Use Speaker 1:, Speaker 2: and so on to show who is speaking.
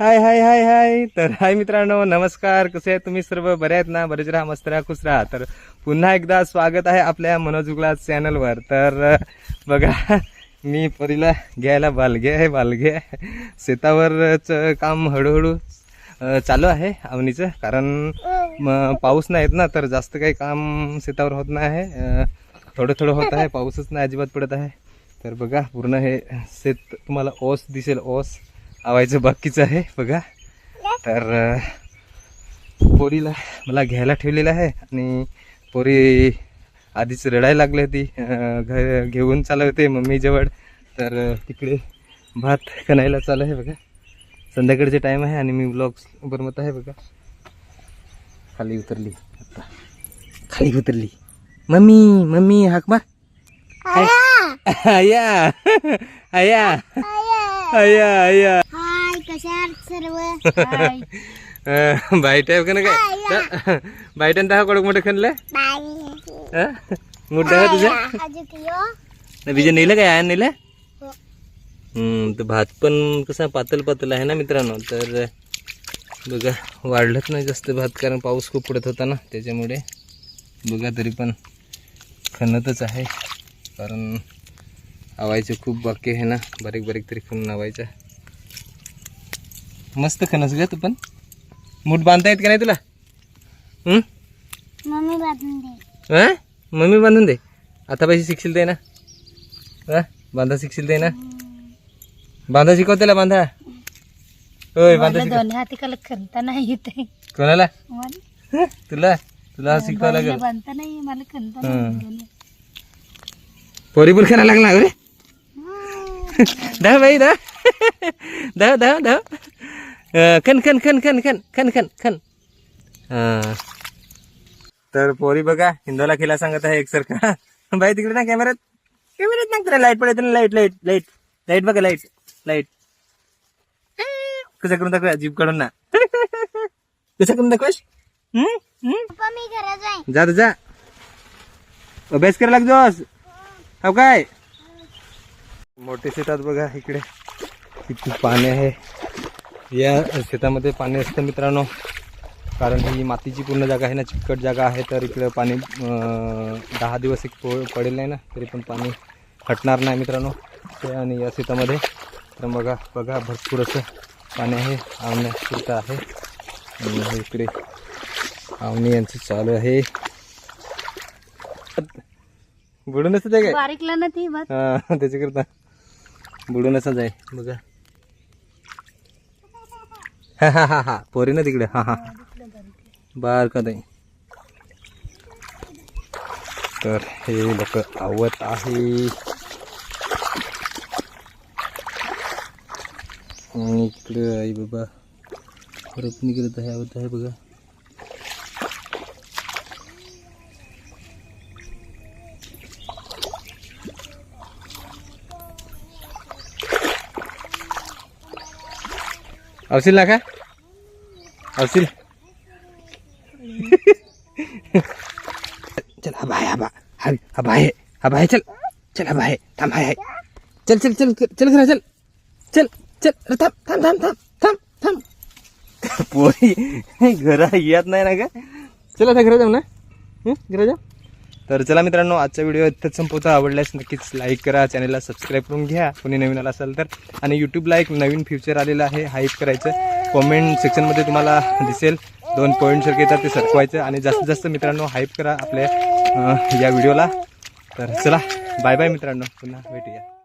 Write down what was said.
Speaker 1: हाय हाय हाय हाय. तर हाय मित्रांनो नमस्कार. कसे आहे तुम्ही सर्व? बरे आहेत ना? बरेच राहा मस्त राहा खुश राहा. तर पुन्हा एकदा स्वागत आहे आपल्या मनोजुगला चॅनलवर तर बघा मी परीला घ्यायला बालगे आहे बालगे. शेतावरचं शेतावरच काम हळूहळू चालू आहे आवनीचं. कारण पाऊस नाही येत ना तर जास्त काही काम शेतावर होत नाही. आहे थोडं थोडं होत आहे. पाऊसच नाही अजिबात पडत आहे. तर बघा पूर्ण हे शेत तुम्हाला ओस दिसेल ओस. आवायचं बाकीचं आहे बघा. तर पोरीला मला घ्यायला ठेवलेलं आहे आणि पोरी आधीच रडायला लागली होती. अ, घ घेऊन चालू होते मम्मीजवळ तर तिकडे भात कणायला चालू आहे बघा. संध्याकाळचे टाईम आहे आणि मी ब्लॉग बनवत आहे बघा. खाली उतरली आता. खाली उतरली. मम्मी मम्मी हाक मार. आया. आया. आया आया.
Speaker 2: सर्व.
Speaker 1: बाईट आहे का काय बाईट दहा कडक मोठं खणलं
Speaker 2: बाय
Speaker 1: मोठं आहे तुझं?
Speaker 2: यो
Speaker 1: बीजे नेलं काय आयन नेलं?
Speaker 2: हो.
Speaker 1: हम्म तर भात पण कसा पातळ पातळ आहे ना मित्रांनो? तर बघा वाढलंच नाही जास्त भात कारण पाऊस खूप पडत होता ना त्याच्यामुळे बघा तरी पण खणतच आहे. कारण आवायचं खूप बाकी आहे ना बारीक बारीक तरी खणून आवायचं. मस्त खणस ग तू पण. मूठ बांधता येत का नाही तुला? हम्म?
Speaker 2: मम्मी बांधून दे.
Speaker 1: हा? मम्मी बांधून दे. आता पैसे शिकशील ते ना. हा? बांधा शिकशील ते ना. बांधा शिकव त्याला बांधा. होय बांधा शिकव.
Speaker 2: दोन्ही हाती खणता नाही येते
Speaker 1: कोणाला?
Speaker 2: मला?
Speaker 1: तुला? तुला शिकवावं लागेल.
Speaker 2: बांधता नाही मला खणता
Speaker 1: हं.
Speaker 2: नाही
Speaker 1: पोरी पण करायला लागला अरे धा बाई धा धा धा धा अं, खन खन खन खन खन खन खन खन हा. तर पोरी बघा हिंदोला खेळा सांगत आहे एकसारखा बाई तिकडे ना कॅमेऱ्यात कॅमेऱ्यात ना तुला लाइट पडत लाइट लाइट लाइट लाइट बघा लाइट लाइट कसं करून दाखवा जीप काढून ना. कसं करून
Speaker 2: जाईन
Speaker 1: जा जा अभ्यास करायला लागतोस? हो काय? मोठे शेतात बघा इकडे. किती पाणी आहे. या शेतामध्ये पाणी असतं मित्रांनो. कारण ही मातीची पूर्ण जागा आहे ना चिकट जागा आहे तर इकडे पाणी दहा दिवस एक पडेल नाही ना तरी पण पाणी हटणार नाही मित्रांनो. ते आणि या शेतामध्ये तर बघा बघा भरपूर असं पाणी आहे आवण्यापुरतं आहे. आणि इकडे आवणी यांचं चालू आहे. बुडून असत आहे काय?
Speaker 2: बारीकला ना ती
Speaker 1: हा त्याच्याकरता बुडून असंच आहे बघा. हा हा हा हा पोरी ना तिकडे. हा हा. बार का नाही तर हे लोक आवत आहे. इकडे आई बाबा परत निघत आहे आवत आहे बघा. अवशील ना का अवशील चल हा बाय हा बा हा हा बाय आहे. हा बाय चल चल हा बाय थांब हाय हाय चल चल चल चल घरा चल चल चल अरे थांब थांब थांब थांब थांब थांब पोरी घरा येत नाही ना का चल आता घरा जाऊ ना घरा जाऊ तर चला मित्रांनो आजचा व्हिडिओ इथंच संपवता. आवडल्यास नक्कीच लाईक करा चॅनलला सबस्क्राईब करून घ्या. कोणी नवीन आला असाल तर. आणि यूट्यूबला एक नवीन फ्युचर आलेलं आहे हाईप करायचं. कॉमेंट सेक्शनमध्ये तुम्हाला दिसेल. दोन पॉईंट सारखे येतात ते सरकवायचं. आणि जास्तीत जास्त मित्रांनो हाईप करा आपल्या या व्हिडिओला तर चला बाय बाय मित्रांनो. पुन्हा भेटूया.